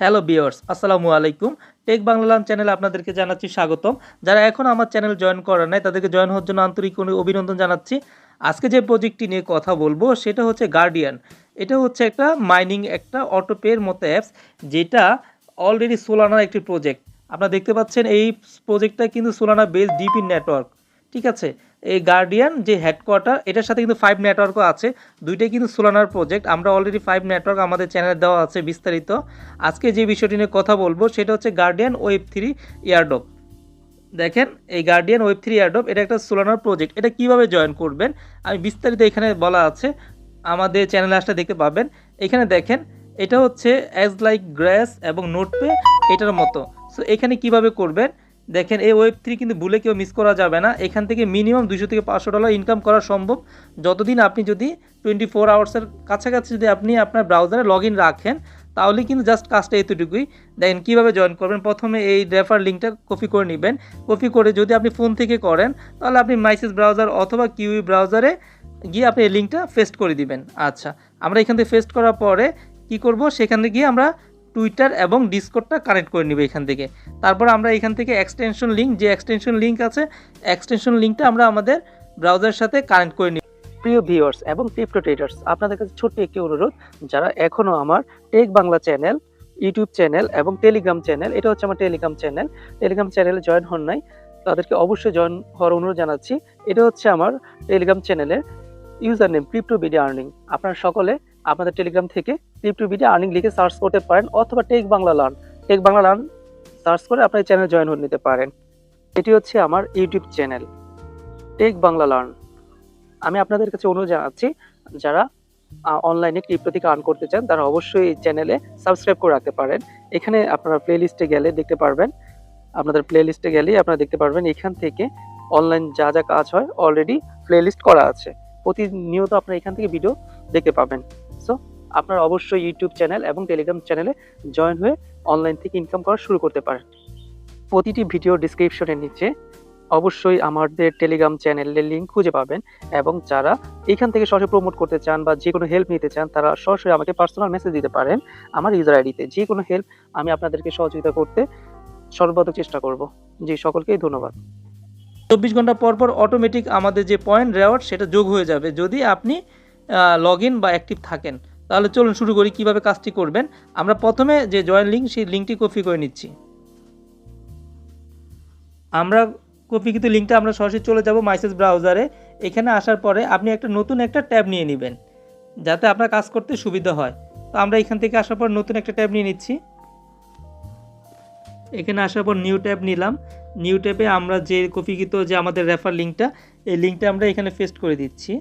Hello বিয়ার্স আসসালামু আলাইকুম। Take Bangla লান চ্যানেলে আপনাদেরকে জানাচ্ছি স্বাগতম। যারা এখন আমার চ্যানেল জয়েন করেন নাই, তাদেরকে জয়েন হওয়ার জন্য আন্তরিক অভিনন্দন জানাচ্ছি। আজকে যে প্রজেক্টটি নিয়ে কথা বলব, সেটা হচ্ছে গার্ডিয়ান এটা হচ্ছে একটা মাইনিং একটা অটোপের মতো অ্যাপস যেটা অলরেডি সোলানার একটি প্রজেক্ট আপনারা দেখতে পাচ্ছেন, এই প্রজেক্টটা কিন্তু সোলানা বেস ডিপি নেটওয়ার্ক ঠিক আছে? এই গার্ডিয়ান যে হেডকোয়ার্টার এটার সাথে কিন্তু ফাইভ নেটওয়ার্কও আছে। দুইটাই কিন্তু সোলানার প্রজেক্ট আমরা অলরেডি ফাইভ নেটওয়ার্ক আমাদের চ্যানেলে দেওয়া আছে বিস্তারিত। আজকে যে বিষয়টি নিয়ে কথা বলব, সেটা হচ্ছে গার্ডিয়ান ওয়েব থ্রি ইয়ারডপ দেখেন, এই গার্ডিয়ান ওয়েব থ্রি ইয়ারডপ এটা একটা সোলানার প্রজেক্ট এটা কীভাবে জয়েন করবেন? আমি বিস্তারিত এখানে বলা আছে। আমাদের চ্যানেলে আসলে দেখতে পাবেন। এখানে দেখেন, এটা হচ্ছে অ্যাজ লাইক গ্র্যাস এবং নোটপে এটার মতো। সো এখানে কীভাবে করবেন? দেখেন এই ওয়েব থ্রি কিন্তু ভুলে কেউ মিস করা যাবে না। এখান থেকে মিনিমাম দুশো থেকে পাঁচশো ডলার ইনকাম করা সম্ভব। যতদিন আপনি যদি টোয়েন্টি ফোর আওয়ার্সের কাছাকাছি যদি আপনি আপনার ব্রাউজারে লগ ইন রাখেন, তাহলে কিন্তু জাস্ট কাজটা এতটুকুই। দেখেন কীভাবে জয়েন করবেন? প্রথমে এই রেফার লিঙ্কটা কপি করে নেবেন। কপি করে যদি আপনি ফোন থেকে করেন, তাহলে আপনি মাইসেস ব্রাউজার অথবা কিউই ব্রাউজারে গিয়ে আপনি এই লিঙ্কটা পেস্ট করে দিবেন। আচ্ছা আমরা এখান থেকে পেস্ট করার পরে কি করব? সেখানে গিয়ে আমরা টুইটার এবং ডিসকোডটা কানেক্ট করে নিব এখান থেকে। তারপর আমরা এখান থেকে এক্সটেনশন লিঙ্ক যে এক্সটেনশন লিঙ্ক আছে এক্সটেনশন লিঙ্কটা আমরা আমাদের ব্রাউজারের সাথে কানেক্ট করে নিব। প্রিয় ভিউয়ার্স এবং ক্রিপ্টো ট্রেডার্স আপনাদের কাছে ছোট্ট একটি অনুরোধ, যারা এখনও আমার tech Bangla channel YouTube channel এবং টেলিগ্রাম চ্যানেল এটা হচ্ছে আমার টেলিগ্রাম চ্যানেল টেলিগ্রাম চ্যানেলে জয়েন হন নাই, তাদেরকে অবশ্যই জয়েন হওয়ার অনুরোধ জানাচ্ছি। এটা হচ্ছে আমার টেলিগ্রাম চ্যানেলের user name crypto video earning আপনারা সকলে আপনাদের টেলিগ্রাম থেকে ক্রিপ্টো ভিডিও আর্নিং লিখে সার্চ করতে পারেন অথবা tech Bangla learn tech Bangla learn search করে আপনার চ্যানেল জয়েন হয়ে নিতে পারেন। এটি হচ্ছে আমার YouTube channel tech Bangla learn আমি আপনাদের কাছে অনুরোধ জানাচ্ছি, যারা অনলাইনে ক্রিপ্টো থেকে আর্ন করতে চান, তারা অবশ্যই এই চ্যানেলে সাবস্ক্রাইব করে রাখতে পারেন। এখানে আপনারা প্লে লিস্টে গেলে দেখতে পারবেন, আপনাদের প্লে লিস্টে গেলেই আপনারা দেখতে পারবেন এখান থেকে অনলাইন যা যা কাজ হয় অলরেডি প্লে লিস্ট করা আছে। প্রতিনিয়ত আপনারা এখান থেকে ভিডিও দেখতে পাবেন। আপনারা অবশ্যই ইউটিউব চ্যানেল এবং টেলিগ্রাম চ্যানেলে জয়েন হয়ে অনলাইন থেকে ইনকাম করা শুরু করতে পারেন। প্রতিটি ভিডিও ডিসক্রিপশনের নিচে অবশ্যই আমাদের টেলিগ্রাম চ্যানেলের লিঙ্ক খুঁজে পাবেন এবং যারা এখান থেকে সরাসরি প্রমোট করতে চান বা যে কোনো হেল্প নিতে চান, তারা সরাসরি আমাকে পার্সোনাল মেসেজ দিতে পারেন আমার ইউজার আইডিতে যে কোনো হেল্প আমি আপনাদেরকে সহযোগিতা করতে সর্বাধিক চেষ্টা করব। জি, সকলকেই ধন্যবাদ। চব্বিশ ঘণ্টা পর পর অটোমেটিক আমাদের যে পয়েন্ট রেওয়ার্ড সেটা যোগ হয়ে যাবে। যদি আপনি লগ বা অ্যাক্টিভ থাকেন তাহলে চলুন শুরু করি কীভাবে কাজটি করবেন। আমরা প্রথমে যে জয়েন লিঙ্ক সেই লিঙ্কটি কপি করে নিচ্ছি। আমরা কপিকৃত লিঙ্কটা আমরা সরাসরি চলে যাব মাইসেস ব্রাউজারে এখানে আসার পরে আপনি একটা নতুন একটা ট্যাব নিয়ে নেবেন, যাতে আপনার কাজ করতে সুবিধা হয়। তো আমরা এখান থেকে আসার পর নতুন একটা ট্যাব নিয়ে নিচ্ছি। এখানে আসার পর নিউ ট্যাব নিলাম। নিউ ট্যাবে আমরা যে কপিকৃত যে আমাদের রেফার লিঙ্কটা এই লিঙ্কটা আমরা এখানে পেস্ট করে দিচ্ছি।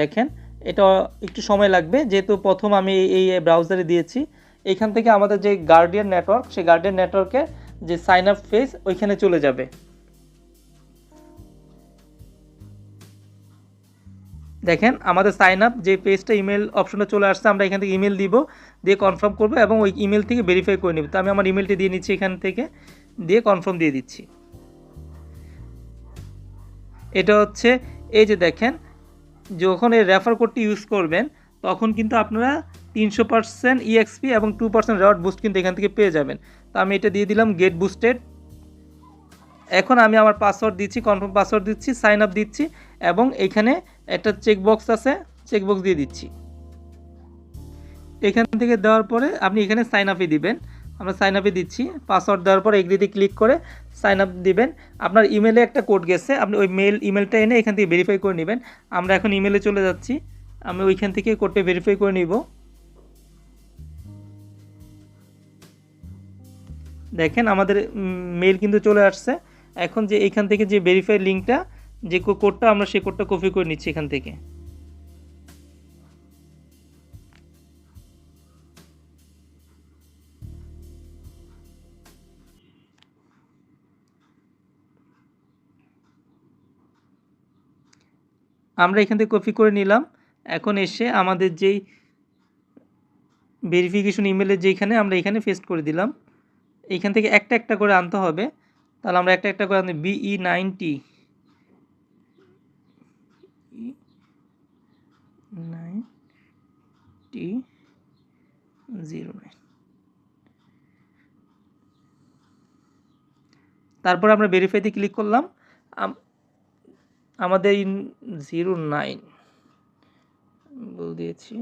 দেখেন এটা একটু সময় লাগবে। যেহেতু প্রথম আমি এই ব্রাউজারে দিয়েছি, এখান থেকে আমাদের যে গার্ডিয়ান নেটওয়ার্ক সেই গার্ডিয়ান নেটওয়ার্কের যে সাইন আপ ফেজ ওইখানে চলে যাবে। দেখেন, আমাদের সাইন আপ যে পেজটা ইমেল অপশনে চলে আসছে, আমরা এখান থেকে ইমেল দিব, দিয়ে কনফার্ম করব এবং ওই ইমেল থেকে ভেরিফাই করে নেব। তো আমি আমার ইমেলটি দিয়ে নিচ্ছি এখান থেকে, দিয়ে কনফার্ম দিয়ে দিচ্ছি। এটা হচ্ছে, এই যে দেখেন যখন এই রেফার কোডটি ইউজ করবেন, তখন কিন্তু আপনারা তিনশো পার্সেন্ট ইএক্সপি এবং টু পার্সেন্ট রেওয়ার্ড বুস্ট কিন্তু এখান থেকে পেয়ে যাবেন। তো আমি এটা দিয়ে দিলাম গেট বুস্টেড এখন আমি আমার পাসওয়ার্ড দিচ্ছি কনফার্ম পাসওয়ার্ড দিচ্ছি সাইন আপ দিচ্ছি, এবং এখানে একটা চেকবক্স আছে চেকবক্স দিয়ে দিচ্ছি। এখান থেকে দেওয়ার পরে আপনি এখানে সাইন আপে দিবেন। আমরা সাইন আপে দিচ্ছি। পাসওয়ার্ড দেওয়ার পরে এগ্রিতে ক্লিক করে সাইন আপ দিবেন। আপনার ইমেলে একটা কোড গেছে, আপনি ওই মেল ইমেলটা এনে এখান থেকে ভেরিফাই করে নেবেন। আমরা এখন ইমেলে চলে যাচ্ছি। আমি ওইখান থেকে কোডটা ভেরিফাই করে নিব। দেখেন আমাদের মেল কিন্তু চলে আসছে। এখন যে এখান থেকে যে ভেরিফাই লিঙ্কটা যে কোডটা আমরা সেই কোডটা কপি করে নিচ্ছি এখান থেকে। আমরা এখান থেকে কপি করে নিলাম। এখন এসে আমাদের যেই ভেরিফিকেশন ইমেলের যেখানে আমরা এখানে পেস্ট করে দিলাম। এইখান থেকে একটা একটা করে আনতে হবে। তাহলে আমরা একটা একটা করে আনতে BE ninety nine T zero nine তারপর আমরা ভেরিফাইতে ক্লিক করলাম। আমাদের ইন জিরো নাইন, বল দিয়েছি।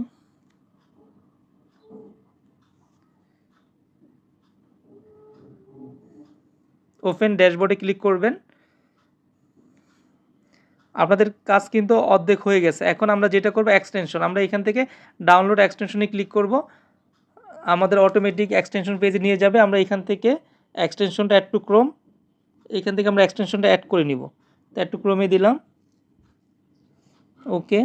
ওপেন ড্যাশবোর্ডে ক্লিক করবেন। আপনাদের কাজ কিন্তু অর্ধেক হয়ে গেছে। এখন আমরা যেটা করব এক্সটেনশন আমরা এখান থেকে ডাউনলোড এক্সটেনশনে ক্লিক করব। আমাদের অটোমেটিক এক্সটেনশন পেজে নিয়ে যাবে। আমরা এখান থেকে এক্সটেনশনটা অ্যাড টু ক্রোম এখান থেকে আমরা এক্সটেনশনটা অ্যাড করে নিব। তো অ্যাড টু ক্রোমে দিলাম। ওকে।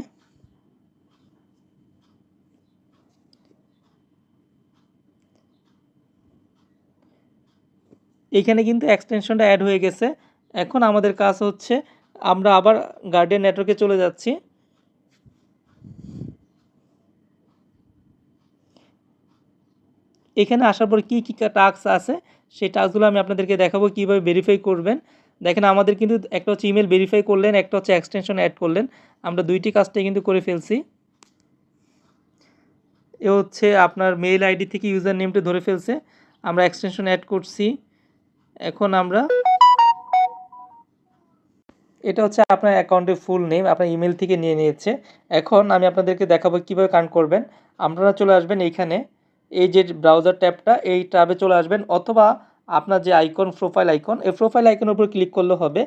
এইখানে কিন্তু এক্সটেনশনটা অ্যাড হয়ে গেছে। এখন আমাদের কাজ হচ্ছে, আমরা আবার গার্ডিয়ান নেটওয়ার্কে চলে যাচ্ছি। এখানে আসার পর কী কী টাস্ক আছে, সেই টাস্কগুলো আমি আপনাদেরকে দেখাবো, কীভাবে ভেরিফাই করবেন। দেখেন আমাদের কিন্তু একটা হচ্ছে ইমেল ভেরিফাই করলেন, একটা হচ্ছে এক্সটেনশন অ্যাড করলেন। আমরা দুইটি কাজটাই কিন্তু করে ফেলছি। এ হচ্ছে আপনার মেইল আইডি থেকে ইউজার নেমটা ধরে ফেলছে। আমরা এক্সটেনশন অ্যাড করছি। এখন আমরা এটা হচ্ছে আপনার অ্যাকাউন্টের ফুল নেম আপনার ইমেল থেকে নিয়ে নিয়েছে। এখন আমি আপনাদেরকে দেখাবো কীভাবে কানেক্ট করবেন। আপনারা চলে আসবেন এইখানে, এই যে ব্রাউজার ট্যাবটা এই ট্যাবে চলে আসবেন। অথবা আপনার যে আইকন প্রোফাইল আইকন এই প্রোফাইল আইকনের উপর ক্লিক করলে হবে।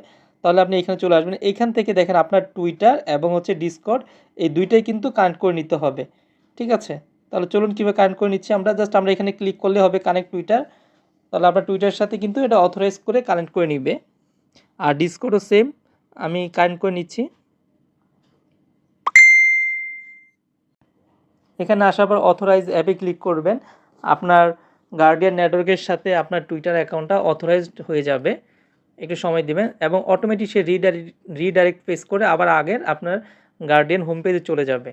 তাহলে আপনি এখানে চলে আসবেন। এখান থেকে দেখেন আপনার টুইটার এবং হচ্ছে ডিসকর্ড এই দুইটাই কিন্তু কানেক্ট করে নিতে হবে। ঠিক আছে? তাহলে চলুন কীভাবে কানেক্ট করে নিচ্ছি আমরা। জাস্ট আমরা এখানে ক্লিক করলে হবে কানেক্ট টুইটার তাহলে আপনার টুইটারের সাথে কিন্তু এটা অথরাইজ করে কানেক্ট করে নিবে। আর ডিসকর্ডও সেম আমি কানেক্ট করে নিচ্ছি। এখানে আসার পর অথরাইজ অ্যাপে ক্লিক করবেন। আপনার গার্ডিয়ান নেটওয়ার্কের সাথে আপনার টুইটার অ্যাকাউন্টটা অথরাইজড হয়ে যাবে। একটু সময় দিবেন এবং অটোমেটিক সে রিডাইরেক্ট রিডাইরেক্ট পেজ করে আবার আগের আপনার গার্ডিয়ান হোম পেজে চলে যাবে।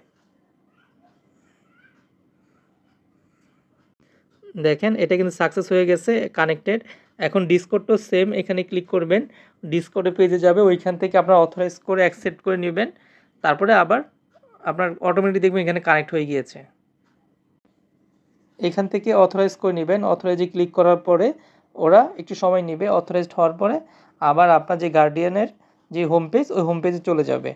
দেখেন, এটা কিন্তু সাকসেস হয়ে গেছে কানেক্টেড এখন ডিসকোডটাও সেম এখানে ক্লিক করবেন। ডিসকোডে পেজে যাবে, ওইখান থেকে আপনার অথরাইজ করে অ্যাকসেপ্ট করে নেবেন। তারপরে আবার আপনার অটোমেটিক দেখবেন এখানে কানেক্ট হয়ে গিয়েছে। এখান থেকে অথরাইজ করে নেবেন। অথরাইজে ক্লিক করার পরে ওরা একটু সময় নেবে। অথরাইজড হওয়ার পরে আবার আপনার যে গার্ডিয়ানের যে হোম পেজ ওই হোম পেজে চলে যাবে।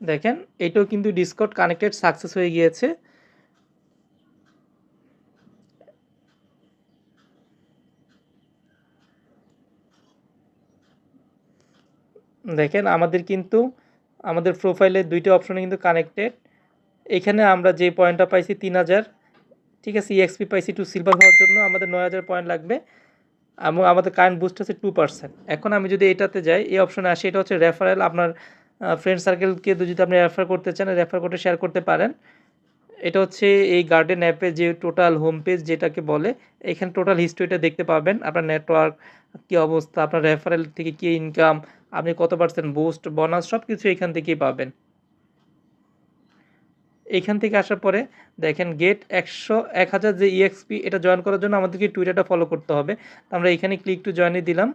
দেখেন, এটাও কিন্তু ডিসকট কানেক্টেড সাকসেস হয়ে গিয়েছে। দেখেন, আমাদের কিন্তু, আমাদের প্রোফাইলে দুইটা অপশনে কিন্তু কানেক্টেড এখানে আমরা যে পয়েন্টটা পাইছি তিন হাজার ঠিক আছে ইএক্সপি পাইছি টু সিলভার হওয়ার জন্য, আমাদের নয় হাজার পয়েন্ট লাগবে। এবং আমাদের কারেন্ট বুস্ট আছে টু পার্সেন্ট এখন আমি যদি এটাতে যাই, এই অপশনে আসি, এটা হচ্ছে রেফারেল আপনার ফ্রেন্ড সার্কেলকে যদি আপনি রেফার করতে চান রেফার করতে শেয়ার করতে পারেন। এটা হচ্ছে এই গার্ডেন অ্যাপে যে টোটাল হোম পেজ যেটাকে বলে, এখানে টোটাল হিস্ট্রিটা দেখতে পাবেন। আপনার নেটওয়ার্ক কী অবস্থা, আপনার রেফারেল থেকে কী ইনকাম আপনি কত পার্সেন্ট বুস্ট বোনাস সব কিছু এখান থেকেই পাবেন। এখান থেকে আসার পরে দেখেন গেট একশো এক হাজার যে ইএক্সপি এটা জয়েন করার জন্য আমাদেরকে টুইটারটা ফলো করতে হবে। আমরা এখানে ক্লিক টু জয়েনে দিলাম।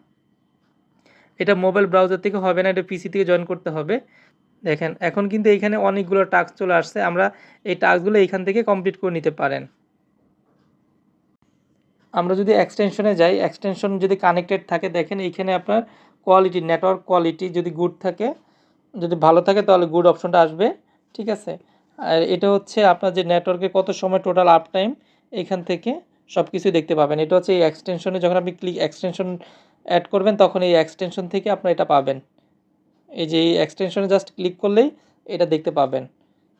এটা মোবাইল ব্রাউজার থেকে হবে না, এটা পিসি থেকে জয়েন করতে হবে। দেখেন, এখন কিন্তু এইখানে অনেকগুলো টাস্ক চলে আসছে। আমরা এই টাস্কগুলো এইখান থেকে কমপ্লিট করে নিতে পারেন। আমরা যদি এক্সটেনশনে যাই এক্সটেনশন যদি কানেক্টেড থাকে, দেখেন এইখানে আপনার কোয়ালিটি নেটওয়ার্ক কোয়ালিটি যদি গুড থাকে, যদি ভালো থাকে, তাহলে গুড অপশনটা আসবে। ঠিক আছে? আর এটা হচ্ছে আপনার যে নেটওয়ার্কে কত সময় টোটাল আপ টাইম এখান থেকে সব কিছুই দেখতে পাবেন। এটা হচ্ছে এই এক্সটেনশনে যখন আপনি ক্লিক এক্সটেনশন অ্যাড করবেন, তখন এই এক্সটেনশন থেকে আপনার এটা পাবেন। এই যে এই এক্সটেনশনে জাস্ট ক্লিক করলেই এটা দেখতে পাবেন।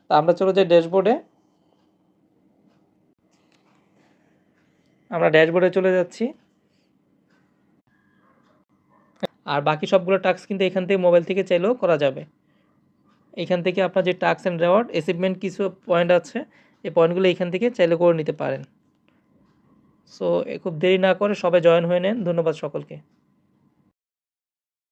তা আমরা চলে যাই ড্যাশবোর্ডে আমরা ড্যাশবোর্ডে চলে যাচ্ছি। আর বাকি সবগুলো টাস্ক কিন্তু এখান থেকে মোবাইল থেকে চাইলেও করা যাবে। এখান থেকে আপনার যে টাস্ক অ্যান্ড রেওয়ার্ড অ্যাচিভমেন্ট কিছু পয়েন্ট আছে, এই পয়েন্টগুলো এখান থেকে চাইলে করে নিতে পারেন। সো খুব দেরি না করে সবাই জয়েন হয়ে নেন। ধন্যবাদ সকলকে।